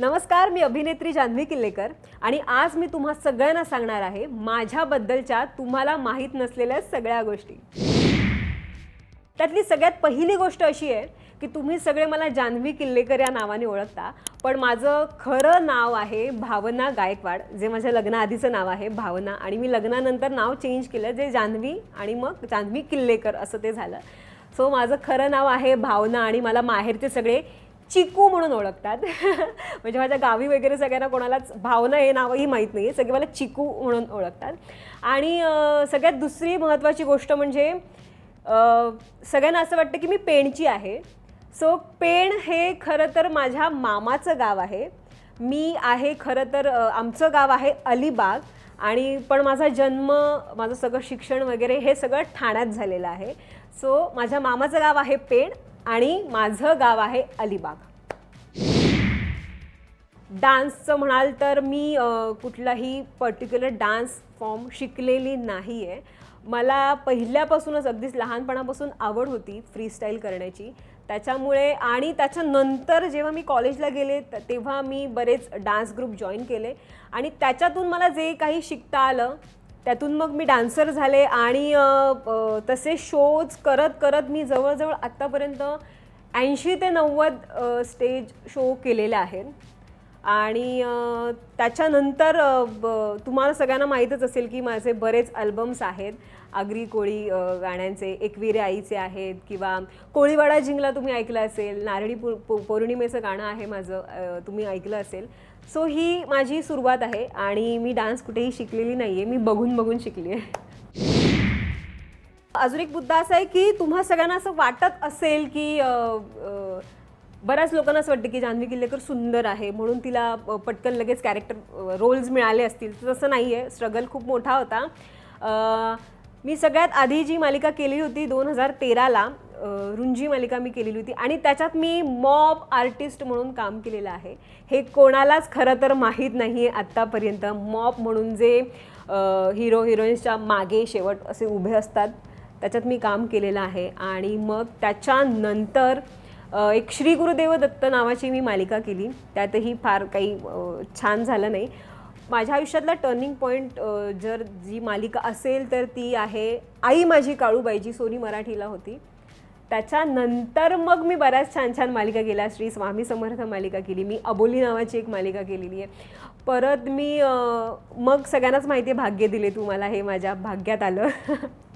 नमस्कार मी अभिनेत्री जान्हवी किल्लेकर आणि आज मी तुम्हा सगळ्यांना सांगणार आहे माझ्याबद्दलच्या तुम्हाला माहीत नसलेल्या सगळ्या गोष्टी. त्यातली सगळ्यात पहिली गोष्ट अशी आहे की तुम्ही सगळे मला जान्हवी किल्लेकर या नावाने ओळखता पण माझं खरं नाव आहे भावना गायकवाड जे माझ्या लग्नाआधीचं नाव आहे भावना. आणि मी लग्नानंतर नाव चेंज केलं जे जान्हवी आणि मग जान्हवी किल्लेकर असं ते झालं. सो माझं खरं नाव आहे भावना आणि मला माहेरचे सगळे चिकू म्हणून ओळखतात. म्हणजे माझ्या गावी वगैरे सगळ्यांना कोणालाच भावना हे नावही माहीत नाही सगळे मला चिकू म्हणून ओळखतात. आणि सगळ्यात दुसरी महत्त्वाची गोष्ट म्हणजे सगळ्यांना असं वाटतं की मी पेणची आहे. सो पेण हे खरं तर माझ्या मामाचं गाव आहे. मी आहे खरं तर आमचं गाव आहे अलिबाग. आणि पण माझा जन्म माझं सगळं शिक्षण वगैरे हे सगळं ठाण्यात झालेलं आहे. सो माझ्या मामाचं गाव आहे पेण. आणि माझं गाव आहे अलिबाग. डान्सचं म्हणाल तर मी कुठलाही पर्टिक्युलर डान्स फॉर्म शिकलेली नाही आहे मला पहिल्यापासूनच अगदीच लहानपणापासून आवड होती फ्रीस्टाईल करण्याची. त्याच्यामुळे आणि त्याच्यानंतर जेव्हा मी कॉलेजला गेले तेव्हा मी बरेच डान्स ग्रुप जॉईन केले. आणि त्याच्यातून मला जे काही शिकता आलं त्यातून मग मी डान्सर झाले आणि तसे शोज करत करत मी जवळजवळ आत्तापर्यंत ऐंशी ते नव्वद स्टेज शो केलेले आहेत. आणि त्याच्यानंतर तुम्हाला सगळ्यांना माहीतच असेल की माझे बरेच अल्बम्स आहेत. आगरी कोळी गाण्यांचे एकविरे आईचे आहेत किंवा कोळीवाडा जिंकला तुम्ही ऐकलं असेल नारळी पौर्णिमेचं गाणं आहे माझं तुम्ही ऐकलं असेल. सो ही माझी सुरुवात आहे आणि मी डान्स कुठेही शिकलेली नाही आहे मी बघून बघून शिकली आहे. अजून एक मुद्दा असा आहे की तुम्हा सगळ्यांना असं वाटत असेल की बऱ्याच लोकांना असं वाटतं की जान्हवी किल्लेकर सुंदर आहे म्हणून तिला पटकन लगेच कॅरेक्टर रोल्स मिळाले असतील. तर तसं नाही आहे स्ट्रगल खूप मोठा होता. मी सगळ्यात आधी जी मालिका केली होती दोन हजार तेराला रुंजी मालिका मी केलेली होती आणि त्याच्यात मी मॉब आर्टिस्ट म्हणून काम केलेलं आहे. हे कोणालाच खरं तर माहीत नाही आहे आत्तापर्यंत. मॉब म्हणून जे हिरो हिरोईन्सच्या मागे शेवट असे उभे असतात त्याच्यात मी काम केलेलं आहे. आणि मग त्याच्यानंतर एक श्री गुरुदेव दत्त नावाची मी मालिका केली. त्यातही फार काही छान झालं नाही. माझ्या आयुष्यातला टर्निंग पॉईंट जर जी मालिका असेल तर ती आहे आई माझी काळूबाई जी सोनी मराठीला होती. त्याच्यानंतर मग मी बऱ्याच छान छान मालिका केल्या. श्री स्वामी समर्थ मालिका केली. मी अबोली नावाची एक मालिका केलेली आहे. परत मी मग सगळ्यांनाच माहिती आहे भाग्य दिले तू मला हे माझ्या भाग्यात आलं.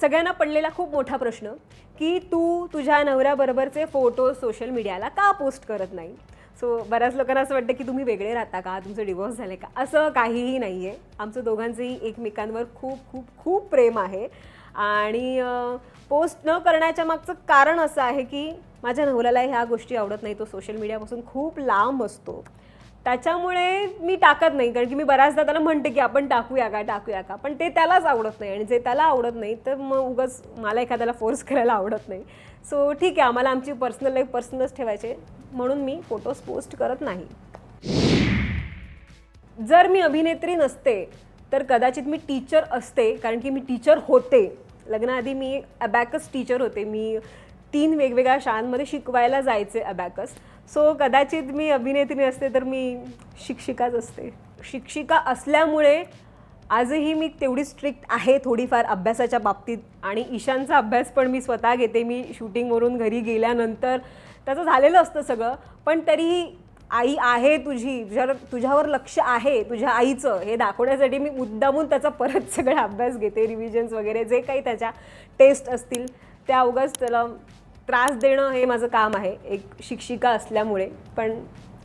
सगळ्यांना पडलेला खूप मोठा प्रश्न की तू तुझ्या नवऱ्याबरोबरचे फोटो सोशल मीडियाला का पोस्ट करत नाही? सो बऱ्याच लोकांना असं वाटतं की तुम्ही वेगळे राहता का? तुमचं डिवोर्स झाले का? असं काहीही नाही आहे आमचं दोघांचंही एकमेकांवर खूप खूप खूप प्रेम आहे. आणि पोस्ट न करण्याच्या मागचं कारण असं आहे की माझ्या नवऱ्याला ह्या गोष्टी आवडत नाही. तो सोशल मीडियापासून खूप लांब असतो. त्याच्यामुळे मी टाकत नाही कारण की मी बऱ्याचदा त्याला म्हणते की आपण टाकूया का टाकूया का? पण ते त्यालाच आवडत नाही आणि जे त्याला आवडत नाही तर मग उगाच मला एखाद्याला फोर्स करायला आवडत नाही. सो ठीक आहे आम्हाला आमची पर्सनल लाईफ पर्सनलच ठेवायचे म्हणून मी फोटोज पोस्ट करत नाही. जर मी अभिनेत्री नसते तर कदाचित मी टीचर असते कारण की मी टीचर होते. लग्नाआधी मी अबॅकस टीचर होते. मी तीन वेगवेगळ्या शाळांमध्ये शिकवायला जायचे अबॅकस सो कदाचित मी अभिनेत्री असते तर मी शिक्षिकाच असते. शिक्षिका असल्यामुळे आजही मी तेवढी स्ट्रिक्ट आहे थोडीफार अभ्यासाच्या बाबतीत आणि ईशानचा अभ्यास पण मी स्वतः घेते. मी शूटिंगवरून घरी गेल्यानंतर त्याचं झालेलं असतं सगळं. पण तरीही आई आहे तुझी तुझ्यावर तुझ्यावर लक्ष आहे तुझ्या आईचं हे दाखवण्यासाठी मी मुद्दामून त्याचा परत सगळा अभ्यास घेते. रिव्हिजन्स वगैरे जे काही त्याच्या टेस्ट असतील त्या उगाच त्याला त्रास देणं हे माझं काम आहे एक शिक्षिका असल्यामुळे पण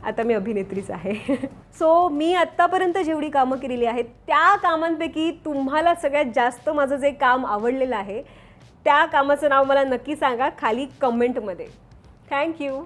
आता मी अभिनेत्रीच आहे. सो मी आत्तापर्यंत जेवढी कामं केलेली आहेत त्या कामांपैकी तुम्हाला सगळ्यात जास्त माझं जे काम आवडलेलं आहे त्या कामाचं नाव मला नक्की सांगा खाली कमेंटमध्ये थँक्यू